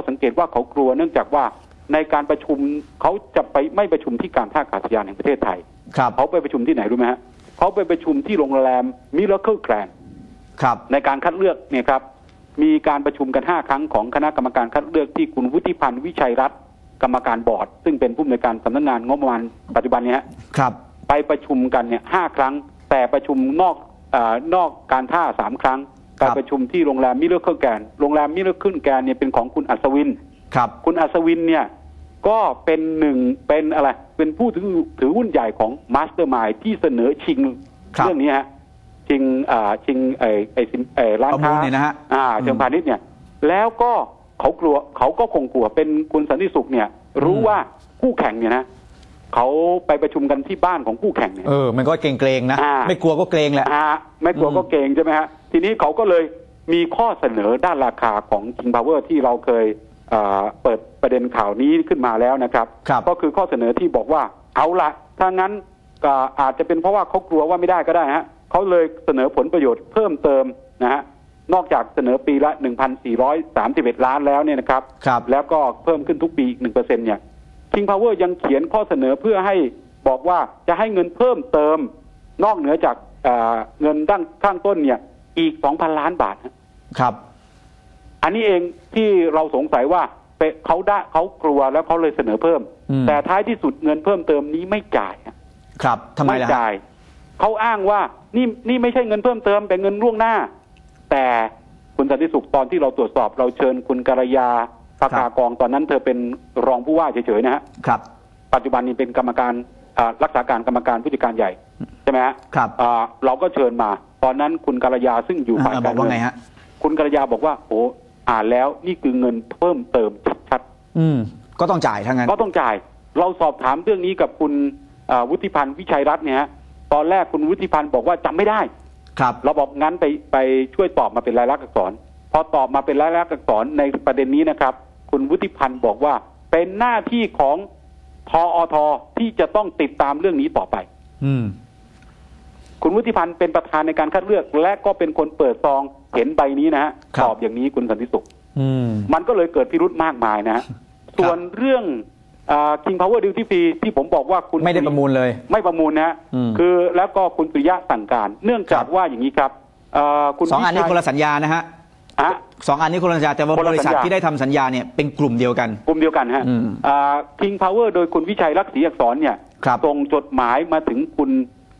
อสังเกตว่าเขากลัวเนื่องจากว่าในการประชุมเขาจะไปไม่ประชุมที่การท่าอากาศยานแห่งประเทศไทยครับเขาไปประชุมที่ไหนรู้ไหมฮะเขาไปประชุมที่โรงแรมมิราเคิลแกรนครับในการคัดเลือกเนี่ยครับมีการประชุมกันห้าครั้งของคณะกรรมการคัดเลือกที่คุณวุฒิพันธ์วิชัยรัตน์กรรมการบอร์ด ซึ่งเป็นผู้อำนวยการสำนักงานงบประมาณปัจจุบันเนี้ฮะครับ ไปประชุมกันเนี่ยห้าครั้ง แต่ประชุมนอกเออนอกการท่าสามครั้งครั การบประชุมที่โรงแรมมิราเคิลแกรนโรงแรมมิราเคิลแกรนเนี่ยเป็นของคุณอัศวินครับ คุณอัศวินเนี่ยก็เป็นหนึ่งเป็นอะไร เป็นผู้ถือถือหุ้นใหญ่ของมาสเตอร์มายที่เสนอชิงครับเรื่องนี้ฮะชิงอ่าชิงไอ้ไอ้สินไอ้ร้านประมูค้าลเนี่ยนะฮะอ่าเชิงพาณิชย์เนี่ย แล้วก็เขากลัวเขาก็คงกลัวเป็นคุณสันติสุขเนี่ย รู้อืมว่าคู่แข่งเนี่ยนะเขาไปประชุมกันที่บ้านของคู่แข่งเนี่ยเออมันก็เกรงเกรงๆนะอ่าไม่กลัวก็เกรงแหละอ่าไม่กลัวอืมก็เกรงใช่ไหมฮะ ทีนี้เขาก็เลยมีข้อเสนอด้านราคาของ King Power ที่เราเคยเอ่อเปิดประเด็นข่าวนี้ขึ้นมาแล้วนะครับครับก็คือข้อเสนอที่บอกว่าเอาละถ้างั้นก็อาจจะเป็นเพราะว่าเขากลัวว่าไม่ได้ก็ได้ฮะเขาเลยเสนอผลประโยชน์เพิ่มเติมนะฮะนอกจากเสนอปีละ 1,431 ล้านแล้วเนี่ยนะครับครับแล้วก็เพิ่มขึ้นทุกปีอีกหนึ่งเปอร์เซ็นเนี่ย King Power ยังเขียนข้อเสนอเพื่อให้บอกว่าจะให้เงินเพิ่มเติม นอกเหนือจากเอ่อเงินด้านข้างต้นเนี่ย อีก2,000ล้านบาทฮะครับ อันนี้เองที่เราสงสัยว่าเปเขาได้เขากลัวแล้วเขาเลยเสนอเพิ่มอืมแต่ท้ายที่สุดเงินเพิ่มเติมนี้ไม่จ่ายฮะครับทำไมล่ะฮะจ่ายเขาอ้างว่านี่นี่ไม่ใช่เงินเพิ่มเติมแต่เงินล่วงหน้า แต่คุณสันติสุขตอนที่เราตรวจสอบเราเชิญคุณกรยาภากากองตอนนั้นเธอเป็นรองผู้ว่าเฉยๆนะฮะครับ ปัจจุบันนี้เป็นกรรมการอ่ารักษาการกรรมการผู้จัดการใหญ่ใช่ไหมฮะครับอ่าเราก็เชิญมา ตอนนั้นคุณกรยาซึ่งอยู่ฝ่ายอ่าบกาอรกว่าเมืไงองฮะคุณกรยาบอกว่าโอ้อ่านแล้วนี่คือเงินเพิ่มเติมชัดอืม ก็ต้องจ่ายทั้งนั้นๆก็ต้องจ่าย เราสอบถามเรื่องนี้กับคุณอ่าวุฒิพันธ์วิชัยรัตน์เนี่ยฮะตอนแรกคุณวุฒิพันธ์บอกว่าจำไม่ได้ ครับ เราบอกงั้นไปไปช่วยตอบมาเป็นลายลักษณ์อักษร พอตอบมาเป็นลายลักษณ์อักษรในประเด็นนี้นะครับ คุณวุฒิพันธ์บอกว่าเป็นหน้าที่ของทออทที่จะต้องติดตามเรื่องนี้ต่อไป อืม คุณวุฒิพันธ์เป็นประธานในการคัดเลือก และก็เป็นคนเปิดซองเห็นใบนี้นะฮะครับตอบอย่างนี้คุณสันติสุขอืมมันก็เลยเกิดพิรุธมากมายนะฮะส่วนเรื่องคิงพาวเวอร์ดิวตี้ฟรีที่ผมบอกว่าคุณไม่ได้ประมูลเลย ไม่ประมูลนะฮะอืมคือแล้วก็คุณสุริยะสั่งการ เนื่องจากครับว่าอย่างนี้ครับเอ่อคุณสองอันนี้วิชัยคนละสัญญานะฮะฮะสองอันนี้คนละสัญญาแต่ว่าคนละบริษัทสัญญาที่ได้ทำสัญญาเนี่ยเป็นกลุ่มเดียวกัน กลุ่มเดียวกันฮะอืมคิงพาวเวอร์โดยคุณวิชัยรักศรีอักษรเนี่ยครับส่งจดหมายมาถึงคุณ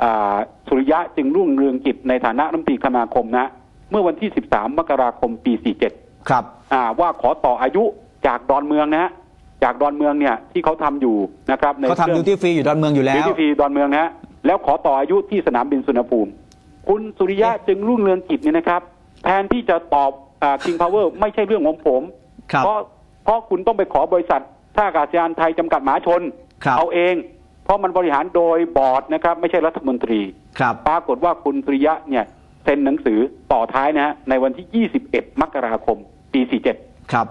อ่า สุริยะจึงรุ่งเรืองกิจในฐานะรัฐมนตรีคมนาคมนะ เมื่อวันที่ 13 มกราคมปี 47 ครับอ่าว่าขอต่ออายุจากดอนเมืองนะฮะจากดอนเมืองเนี่ยที่เขาทำอยู่นะครับในเขาทำดิวตี้ฟรีอยู่ดอนเมืองอยู่แล้ดิววตี้ฟรีดอนเมืองนะฮะแล้วขอต่ออายุที่สนามบินสุวรรณภูมิ คุณสุริยะจึงรุ่งเรืองกิจเนี่ยนะครับ แทนที่จะตอบคิงพาวเวอร์ไม่ใช่เรื่องของผมครับเพราะเพราะคุณต้องไปขอบริษัทท่าอากาศยานไทยจำกัดมหาชนครับเอาเอง เพราะมันบริหารโดยบอร์ดนะครับ ไม่ใช่รัฐมนตรี ครับ ปรากฏว่าคุณสุริยะเนี่ยเซ็นหนังสือต่อท้ายนะฮะในวันที่ 21 มกราคม ปี 47 ครับ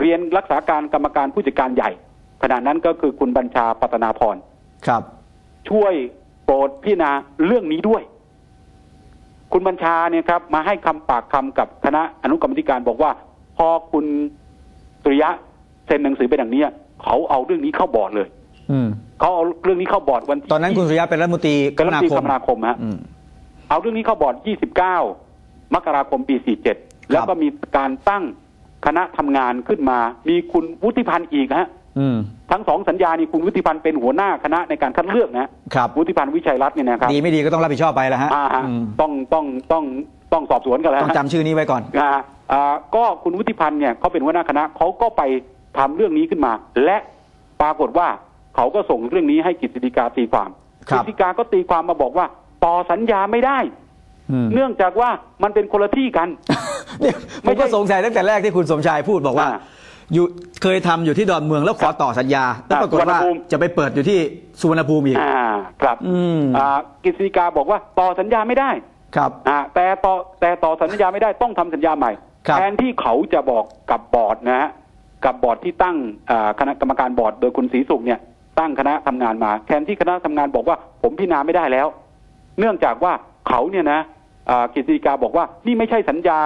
เรียนรักษาการกรรมการผู้จัดการใหญ่ ขณะนั้นก็คือคุณบัญชาปัตนาพรครับ ช่วยโปรดพิจารณาเรื่องนี้ด้วย คุณบัญชาเนี่ยครับ มาให้คำปากคำกับคณะอนุกรรมธิการบอกว่า พอคุณสุริยะเซ็นหนังสือไปอย่างนี้ยเขาเอาเรื่องนี้เข้าบอร์ดเลย อืม เขาเอาเรื่องนี้เข้าบอร์ดวันที่ตอนนั้นคุณสุริยะเป็นรัฐมนตรีคเป็นมรัฐมนานตรีคคมมนาคมฮะ อืม เอาเรื่องนี้เข้าบอร์ด 29 มกราคม ปี 47 แล้วก็มีการตั้งคณะทำงานขึ้นมา มีคุณวุฒิพันธ์อีกฮะ อืม ทั้งสองสัญญานี่คุณวุฒิพันธ์เป็นหัวหน้าคณะในการคัดเลือกนะฮะครับ วุฒิพันธ์วิชัยรัตน์เนี่ยนะครับดีไม่ดีก็ต้องรับผิดชอบไปแล้วฮะอ่าฮะอืมต้องต้องต้องต้องสอบสวนกันแล้วต้องจำชื่อนี้ไว้ก่อน อ่าอ่าก็คุณวุฒิพันธ์เนี่ยเขาเป็นหัวหน้าคณะเขาก็ไปทำเรื่องนี้ขึ้นมา และปรากฏว่า เขาก็ส่งเรื่องนี้ให้กฤษฎีกาตีความครักบฤษฎีกาก็ตีความมาบอกว่า ต่อสัญญาไม่ได้อืมเนื่องจากว่ามันเป็นคนละที่กันเนี่ยผไม่มใช่ก็สงสัยตั้งแต่แรกที่คุณสมชายพูดบอกว่าอ่าอยู่เคยทำอยู่ที่ดอนเมืองแล้วขอต่อสัญญาแล้วปรากฏว่าสุวรรณภูมิจะไปเปิดอยู่ที่สุวรรณภูมิอีกอ่าครับอืมอ่ากฤษฎีกาบอกว่าต่อสัญญาไม่ได้ครับอ่าแต่ต่อแต่ต่อสัญญาไม่ได้ต้องทำสัญญาใหม่ครับแทนที่เขาจะบอกกับบอร์ดนะฮะกับบอร์ดที่ตั้งอ่าคณะกรรมการบอร์ดโดยคุณศรีสุขเนี่ย ตั้งคณะทำงานมาแทนที่คณะทำงานบอกว่า ผมพิจารณาไม่ได้แล้ว เนื่องจากว่าเขาเนี่ยนะอ่ากฤษฎีกาบอกว่านี่ไม่ใช่สัญญา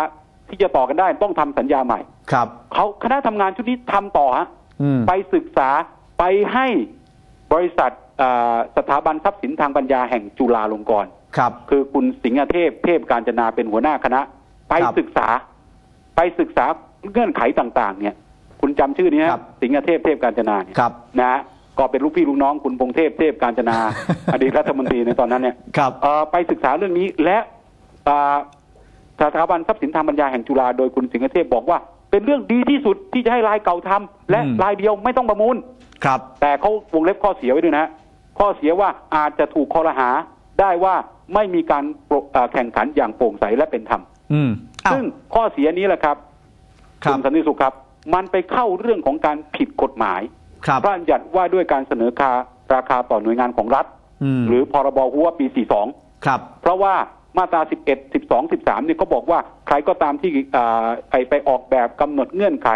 ที่จะต่อกันได้ต้องทำสัญญาใหม่ ครับเขาคณะทำงานชุดนี้ทำต่อฮะอืมไปศึกษาไปให้บริษัทอ่าสถาบันทรัพย์สินทางปัญญาแห่งจุฬาลงกรณ์ครับ คือคุณสิงห์เทพเทพการจนาเป็นหัวหน้าคณะ ไปครับศึกษา ไปศึกษาเงื่อนไขต่าง ๆ เนี่ย คุณจำชื่อนี้นะครับสิงห์เทพเทพการจนาเนี่ยครับนะฮะ ก็เป็นลูกพี่ลูกน้องคุณพงเทพเทพการจนา อดีตรัฐมนตรีในตอนนั้นเนี่ยครับ เอ่อไปศึกษาเรื่องนี้และอ่าสถาบันทรัพย์สินทางปัญญาแห่งจุฬาโดยคุณสิงห์เทพบอกว่า เป็นเรื่องดีที่สุดที่จะให้รายเก่าทำและอืม รายเดียวไม่ต้องประมูล ครับ แต่เขาวงเล็บข้อเสียไว้ด้วยนะข้อเสียว่าอาจจะถูกคอรหาได้ว่าไม่มีการโปรเอ่อแข่งขันอย่างโปร่งใสและเป็นธรรม อืมอ้าวซึ่งข้อเสียนี้แหละครับครับ ณสันติสุขครับ มันไปเข้าเรื่องของการผิดกฎหมาย ครับพระบัญญัติว่าด้วยการเสนอคาราคาต่อหน่วยงานของรัฐอืมหรือพรบหัวปี 42 ครับ เพราะว่ามาตรา 11 12 13เนี่ยเขาบอกว่าใครก็ตามที่อ่าไปไปออกแบบกำหนดเงื่อนไข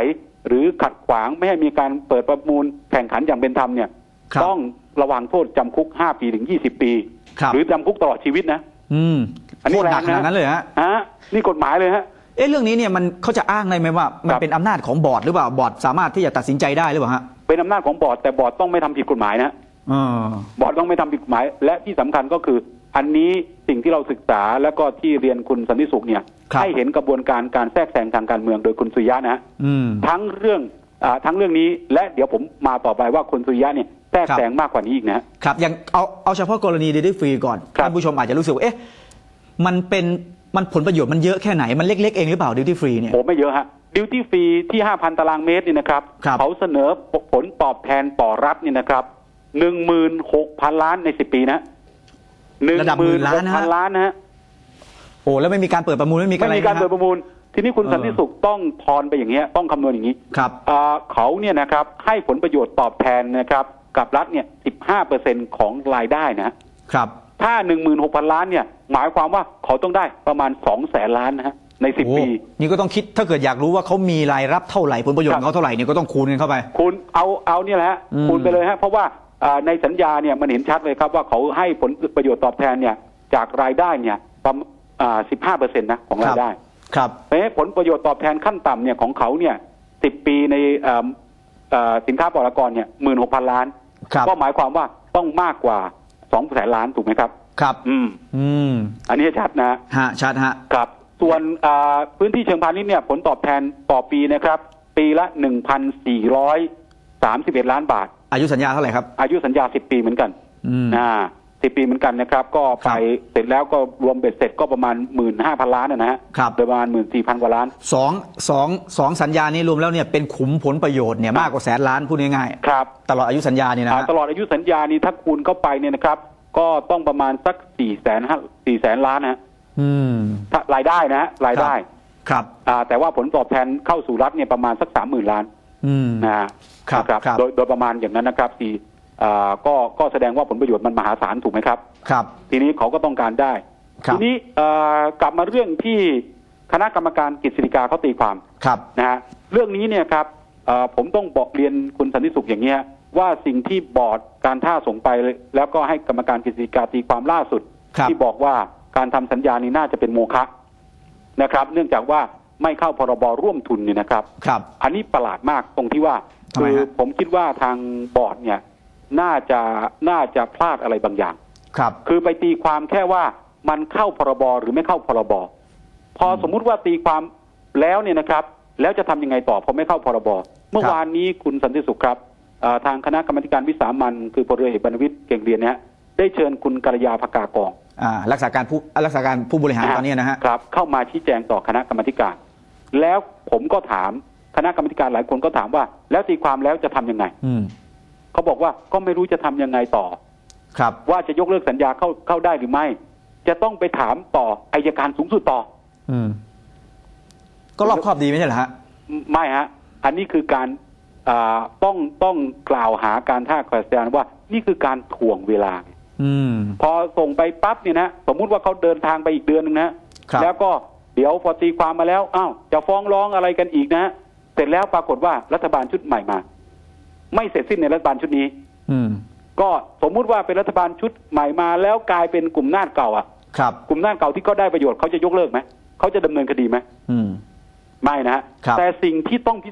หรือขัดขวางไม่ให้มีการเปิดประมูลแข่งขันอย่างเป็นธรรมเนี่ยครับต้องระวังโทษจำคุก 5 ปีถึง 20 ปีครับหรือจำคุกตลอดชีวิตนะ อืมอันนี้โทษหนักแรงนะขนาดนั้นเลยฮะ ฮะ นี่กฎหมายเลยฮะ เอ๊ะเรื่องนี้เนี่ยมันเขาจะอ้างได้ไหมว่า มันครับเป็นอำนาจของบอร์ดหรือเปล่าบอร์ดสามารถที่จะตัดสินใจได้หรือเปล่าฮะเป็นอำนาจของบอร์ดแต่บอร์ดต้องไม่ทำผิดกฎหมายนะเออบอร์ดต้องไม่ทำผิดกฎหมาย และที่สำคัญก็คือ อันนี้สิ่งที่เราศึกษาแล้วก็ที่เรียนคุณสันติสุขเนี่ยให้เห็นกระบวนการการแทรกแซงทางการเมืองโดยคุณสุริยะนะฮะอืมทั้งเรื่องอาทั้งเรื่องนี้และเดี๋ยวผมมาต่อไปว่าคุณสุริยะเนี่ยแทรกครับแซงมากกว่านี้อีกนะฮะครับอย่างเอาเอาเฉพาะกรณีดิวตี้ฟรีก่อนครับท่านผู้ชมอาจจะรู้สึกว่าเอ๊ะมันเป็น มันผลประโยชน์มันเยอะแค่ไหน มันเล็ก ๆ เองหรือเปล่าดิวตี้ฟรีเนี่ยโอ้ไม่เยอะฮะดิวตี้ฟรีที่ 5,000 ตารางเมตรนี่นะครับ ครับ เขาเสนอผลตอบแทนต่อรัฐนี่นะครับ 16,000 ล้านใน 10 ปีนะระดับหมื่นล้านนะฮะ 16,000 ล้านนะฮะ โอ้แล้วไม่มีการเปิดประมูลไม่มีไม่อะไรมีการนะเปิดประมูล ทีนี้คุณเออสันติสุขต้องทอนไปอย่างเงี้ยต้องคำนวณอย่างนี้ครับ อ่าเขาเนี่ยนะครับให้ผลประโยชน์ตอบแทนนะครับ กับรัฐเนี่ย 15%ของรายได้นะ ครับ ถ้า16,000ล้านเนี่ย หมายความว่าเขาต้องได้ประมาณ2แสนล้านนะฮะในโอ้10ปี นี่ก็ต้องคิดถ้าเกิดอยากรู้ว่าเขามีรายรับเท่าไหร่ผลประโยชน์ของเขาเท่าไหร่เนี่ยก็ต้องคูณกันเข้าไปคุณเอาเอาเนี่ยแหละฮะอืมคูณไปเลยฮะเพราะว่าอ่าในสัญญาเนี่ยมันเห็นชัดเลยครับว่าเขาให้ผลประโยชน์ตอบแทนเนี่ยจากรายได้เนี่ยประมาณอ่า15%นะของรายได้ ครับเพราะฉะนั้นผลประโยชน์ตอบแทนขั้นต่ำเนี่ยของเขาเนี่ย10ปีในเอ่อเอ่อสินค้าปลอดกรเนี่ย16,000ล้านครับก็หมายความว่าต้องมากกว่า 2แสนล้านถูกไหมครับ ครับ อืม อืมอันนี้ชัดนะ ฮะชัดฮะ ครับ ส่วนอ่าพื้นที่เชิงพาณิชย์เนี่ยผลตอบแทนต่อปีนะครับ ปีละ1,431ล้านบาท อายุสัญญาเท่าไหร่ครับ อายุสัญญา10ปีเหมือนกันอืม อ่า 10ปีเหมือนกันนะครับ ก็ไปเสร็จแล้วก็รวมเบ็ดเสร็จก็ประมาณ15,000ล้านนะฮะครับโดยประมาณ14,000กว่าล้านสองสองสองสัญญานี้รวมแล้วเนี่ยเป็นขุมผลประโยชน์เนี่ยมากกว่าแสนล้านพูดง่ายครับๆตลอดอายุสัญญาเนี่ยนะอ่าฮะตลอดอายุสัญญานี้ถ้าคูณเข้าไปเนี่ยนะครับ ก็ต้องประมาณสัก4แสนห้าสี่แสนล้านนะฮะอืมถ้ารายได้นะฮะรายได้ครับอ่าแต่ว่าผลตอบแทนเข้าสู่รัฐเนี่ยประมาณสักสามหมื่นล้านอืมนะฮะครับนะครับโดยโดยประมาณอย่างนั้นนะครับสี่อ่า ก็ก็แสดงว่าผลประโยชน์มันมหาศาลถูกไหมครับ ครับ ทีนี้เขาก็ต้องการได้ครับทีนี้เอ่อกลับมาเรื่องที่คณะกรรมการกฤษฎีกาเขาตีความครับนะฮะเรื่องนี้เนี่ยครับเอ่อผมต้องบอกเรียนคุณสันติสุขอย่างเงี้ยว่าสิ่งที่บอร์ดการท่าส่งไปแล้วก็ให้กรรมการกฤษฎีกาตีความล่าสุดครับที่บอกว่าการทำสัญญานี้น่าจะเป็นโมฆะนะครับ เนื่องจากว่าไม่เข้าพรบร่วมทุนเนี่ยนะครับครับ อันนี้ประหลาดมากตรงที่ว่าทำไมคือฮะผมคิดว่าทางบอร์ดเนี่ย น่าจะน่าจะพลาดอะไรบางอย่าง ครับ คือไปตีความแค่ว่ามันเข้าพรบหรือไม่เข้าพรบพอสมมุติว่าตีความแล้วเนี่ยนะครับ แล้วจะทำยังไงต่อพอไม่เข้าพรบเมื่อวานนี้คุณสันติสุขครับเอ่อทางคณะกรรมการวิสามันคือพลเรือเอกบรรณวิทย์เก่งเรียนนะฮะได้เชิญคุณกัลยาภกากองอ่ารักษาการผู้รักษาการผู้บริหารตอนนี้นะฮะครับ เข้ามาชี้แจงต่อคณะกรรมการ แล้วผมก็ถามคณะกรรมการหลายคนก็ถามว่า แล้วตีความแล้วจะทำยังไงอืม เขาบอกว่าก็ไม่รู้จะทำยังไงต่อ ครับ ว่าจะยกเลิกสัญญาเข้าเข้าได้หรือไม่ จะต้องไปถามต่ออายการสูงสุดต่อ อืม ก็รอบครอบดีไม่ใช่เหรอฮะไม่ฮะ อันนี้คือการอ่าต้องต้องกล่าวหาการท่าอากาศยานว่า นี่คือการถ่วงเวลาอืมพอส่งไปปั๊บเนี่ยนะสมมุติว่าเขาเดินทางไปอีกเดือนหนึ่งนะครับแล้วก็เดี๋ยวพอตีความมาแล้วอ้าวจะฟ้องร้องอะไรกันอีกนะฮะเสร็จแล้วปรากฏว่ารัฐบาลชุดใหม่มา ไม่เสร็จสิ้นในรัฐบาลชุดนี้ อืม ก็สมมุติว่าเป็นรัฐบาลชุดใหม่มาแล้วกลายเป็นกลุ่มนาฏเก่าอะครับ กลุ่มนาฏเก่าที่เขาได้ประโยชน์เขาจะยกเลิกไหมเขาจะดำเนินคดีไหมอืม ไม่นะฮะครับ แต่สิ่งที่ต้องพิ